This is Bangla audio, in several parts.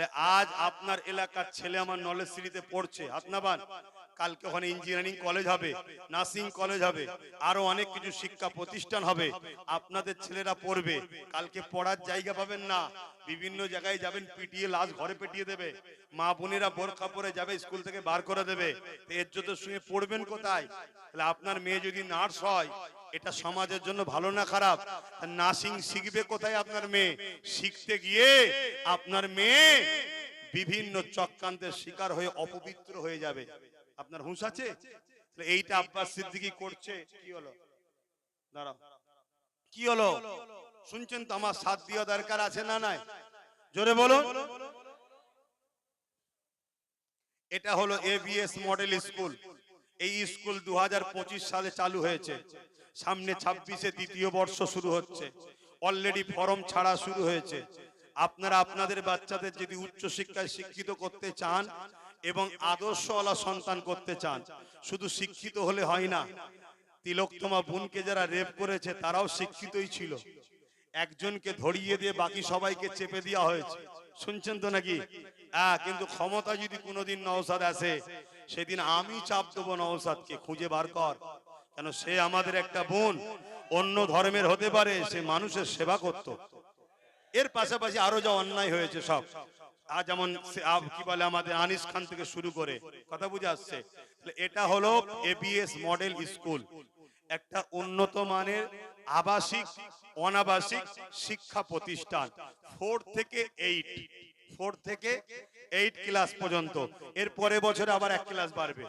তাহলে আজ আপনার এলাকার ছেলে আমার নলেজ সিটিতে পড়ছে। হাতনাবান কালকে ওখানে ইঞ্জিনিয়ারিং কলেজ হবে নার্সিং কলেজ হবে, আরও অনেক কিছু শিক্ষা প্রতিষ্ঠান হবে। আপনাদের ছেলেরা পড়বে, কালকে পড়ার জায়গা পাবেন না। বিভিন্ন জায়গায় যাবেন, পিটিয়ে লাশ ঘরে পেটিয়ে দেবে। মা বোনেরা বোরখা পরে যাবে, স্কুল থেকে বার করে দেবে। এর জন্য সঙ্গে পড়বেন কোথায়? তাহলে আপনার মেয়ে যদি নার্স হয়, এটা সমাজের জন্য ভালো না খারাপ? নার্সিং শিখবে কোথায় আপনার মেয়ে? শিখতে গিয়ে আপনার মেয়ে বিভিন্ন চক্রান্তের শিকার হয়ে অপবিত্র হয়ে যাবে। আপনার হুঁশ আছে? এইটা আব্বাস সিদ্দিকি করছে। কি হলো? দাঁড়াও। কি হলো? শুনছেন তো আমার সাথ দেওয়া দরকার আছে না নাই? জোরে বলুন। এটা হলো এবিএস মডেল স্কুল এই স্কুল দু হাজার পঁচিশ সালে চালু হয়েছে। সামনে ছাব্বিশে দ্বিতীয় বর্ষ শুরু হচ্ছে। অলরেডি ফর্ম ছাড়া শুরু হয়েছে। আপনারা আপনাদের বাচ্চাদের যদি উচ্চ শিক্ষায় শিক্ষিত করতে চান এবং আদর্শওয়ালা সন্তান করতে চান। শুধু শিক্ষিত হলে হয় না, তিলোত্তমা বোনকে যারা রেপ করেছে, তারাও শিক্ষিতই ছিল। একজনকে ধরিয়ে দিয়ে বাকি সবাইকে চেপে দেওয়া হয়েছে। শুনছেন তো নাকি? হ্যাঁ কিন্তু ক্ষমতা যদি কোনোদিন নওসাদ আসে, সেদিন আমি চাপ দেবো নওসাদকে খুঁজে বার কর। কেন সে আমাদের একটা বোন, অন্য ধর্মের হতে পারে, সে মানুষের সেবা করত। এর পাশাপাশি আরও যা অন্যায় হয়েছে সব। আজ যেমন কি বলে আমাদের আনিস খান থেকে শুরু করে। কথা বুঝে আসছে? এটা হলো এবিএস মডেল স্কুল একটা উন্নত মানের আবাসিক, অনাবাসিক শিক্ষা প্রতিষ্ঠান। ফোর থেকে এইট ফোর থেকে এইট ক্লাস পর্যন্ত। এর পরে বছরে আবার এক ক্লাস বাড়বে।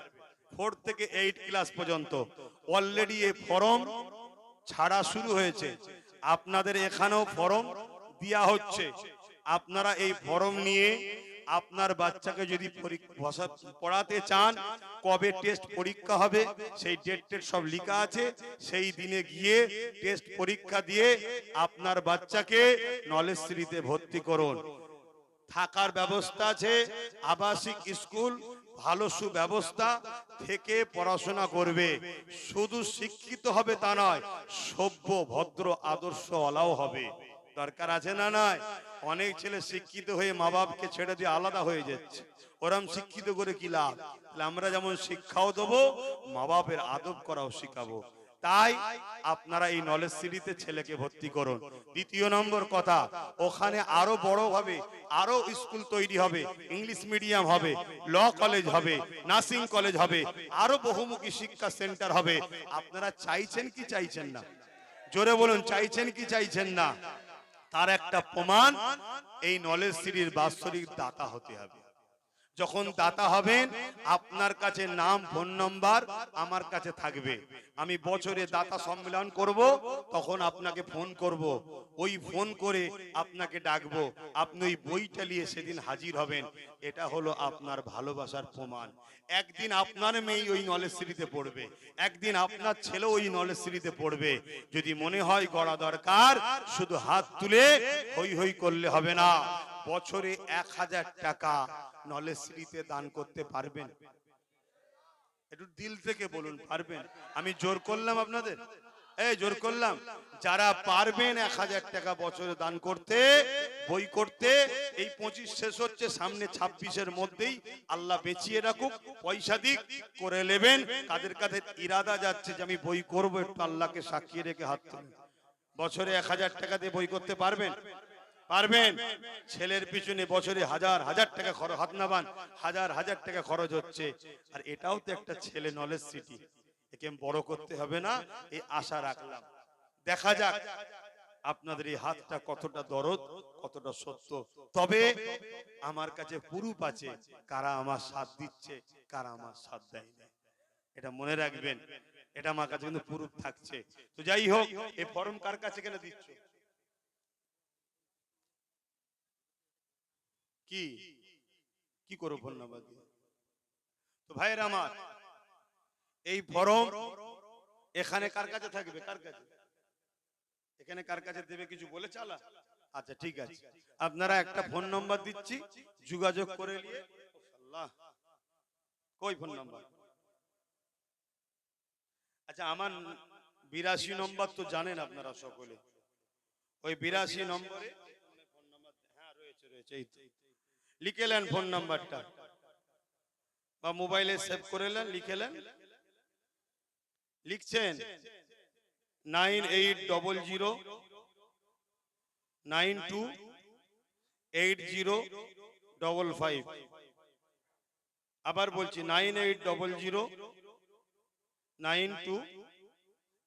ফোর থেকে এইট ক্লাস পর্যন্ত। অলরেডি এ ফর্ম ছাড়া শুরু হয়েছে। আপনাদের এখানেও ফর্ম দেওয়া হচ্ছে। আপনারা এই ফর্ম নিয়ে আপনার বাচ্চাকে যদি পড়াতে চান, কবে টেস্ট পরীক্ষা হবে, সেই ডেট টেট সব লেখা আছে। সেই দিনে গিয়ে টেস্ট পরীক্ষা দিয়ে আপনার বাচ্চাকে নলেজ সিটিতে ভর্তি করুন। থাকার ব্যবস্থা আছে, আবাসিক স্কুল, ভালো সুব্যবস্থা থেকে পড়াশোনা করবে। শুধু শিক্ষিত হবে তা নয়, সভ্য, ভদ্র আদর্শ অলাও হবে। দরকার আছে না নয় অনেক ছেলে শিক্ষিত হয়ে মা বাপকে ছেড়ে দিয়ে আলাদা হয়ে যাচ্ছে। ওরম শিক্ষিত করে কি লাভ? আমরা যেমন শিক্ষাও দেবো মা বাপের আদব করাও শিখাবো। তাই আপনারা এই নলেজ সিটিতে ছেলেকে ভর্তি করুন। দ্বিতীয় নম্বর কথা, ওখানে আরও বড় হবে, আরও স্কুল তৈরি হবে, ইংলিশ মিডিয়াম হবে, ল কলেজ হবে, নার্সিং কলেজ হবে, আরও বহুমুখী শিক্ষা সেন্টার হবে। আপনারা চাইছেন কি চাইছেন না? জোরে বলুন, চাইছেন কি চাইছেন না? তার একটা প্রমাণ এই নলেজ সিরির বাৎসরিক দাতা হতে হবে। যখন দাতা হবেন, আপনার কাছে নাম, ফোন নম্বর আমার কাছে থাকবে। আমি বছরে দাতা সম্মেলন করব, তখন আপনাকে ফোন করব। ওই ফোন করে আপনাকে ডাকবো। আপনি ওই বইটা নিয়ে সেদিন হাজির হবেন। এটা হলো আপনার ভালোবাসার প্রমাণ। একদিন আপনার মেয়ে ওই নলেজ সিটিতে পড়বে। একদিন আপনার ছেলে ওই নলেজ সিটিতে পড়বে। যদি মনে হয় গড়া দরকার, শুধু হাত তুলে হই হই করলে হবে না। বছরে এক হাজার টাকা নলেজ সিটিতে দান করতে পারবেন। একটু দিল থেকে বলুন, পারবেন? আমি জোর করলাম আপনাদের? এই জোর করলাম। যারা পারবেন এক হাজার টাকা বছরে দান করতে, বই করতে, এই পঁচিশ শেষ হচ্ছে, সামনে ছাব্বিশের মধ্যেই আল্লাহ বেঁচিয়ে রাখুক, পয়সা দিক, করে নেবেন। কাদের কাদের ইরাদা যাচ্ছে যে আমি বই করব, একটু আল্লাহকে সাক্ষী রেখে হাত বছরে এক হাজার টাকা দিয়ে বই করতে পারবেন? পারবেন? ছেলের পিছনে বছরে হাজার হাজার টাকা খরচ, হাত নাবান, হাজার হাজার টাকা খরচ হচ্ছে। আর এটাও তো একটা ছেলে নলেজ সিটি একে বড় করতে হবে না এই আশা রাখলাম। দেখা যাক আপনাদের এই হাতটা কতটা দরদ, কতটা সত্য। তবে আমার কাছে পুরুপ আছে, কারা আমার সাথ দিচ্ছে, কারা আমার সাথ দেয় না এটা মনে রাখবেন, এটা আমার কাছে কিন্তু পুরুপ থাকছে। তো যাই হোক এই ফর্ম কার কাছে কেন দিচ্ছ? কি? কি করো দিয়ে তো ভাইয়ের আমার, এই ফরম এখানে কার কাছে থাকবে? কার কাছে? এখানে কার কাছে দেবে কিছু বলে চালা? আচ্ছা ঠিক আছে। আপনারা একটা ফোন নাম্বার দিচ্ছি, যোগাযোগ করে নিয়ে। আল্লাহ, কই ফোন নাম্বার? আচ্ছা আমার বিরাশি নম্বর তো জানেন আপনারা সকলে। ওই বিরাশি নম্বরে ফোন নাম্বার হ্যাঁ রয়েছে রয়েছে, এই। লিখে নেন ফোন নাম্বারটা বা মোবাইলে সেভ করে নেন, লিখে নেন। লিখছেন nine eight double zero nine two eight zero double five আবার বলছি nine eight double zero nine two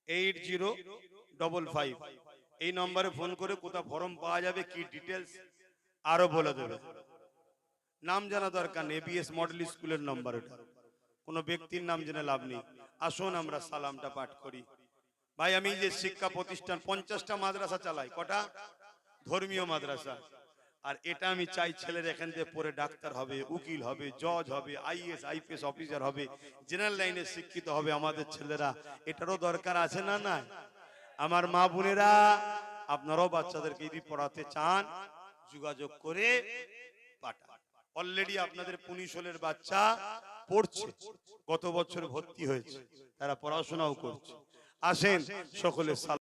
eight zero double five এই নম্বরে ফোন করে কোথাও ফর্ম পাওয়া যাবে, কি ডিটেলস আরও বলে দেবে। নাম জানা দরকার নেই এবিএস মডেল স্কুলের নম্বর ওটা। কোনো ব্যক্তির নাম জেনে লাভ নেই। আসুন আমরা সালামটা পাঠ করি। ভাই, আমি যে শিক্ষা প্রতিষ্ঠান, পঞ্চাশটা মাদ্রাসা চালাই, কটা? ধর্মীয় মাদ্রাসা। আর এটা আমি চাই ছেলের এখান থেকে পড়ে ডাক্তার হবে, উকিল হবে, জজ হবে, আইএস, আইপিএস অফিসার হবে, জেনারেল লাইনে শিক্ষিত হবে আমাদের ছেলেরা। এটারও দরকার আছে না না আমার মা বোনেরা, আপনারাও বাচ্চাদেরকে যদি পড়াতে চান, যোগাযোগ করে পাঠান। অলরেডি আপনাদের পুনিশলের বাচ্চা পড়ছে। গত বছর ভর্তি হয়েছে। তারা পড়াশোনাও করছে। আসেন সকলে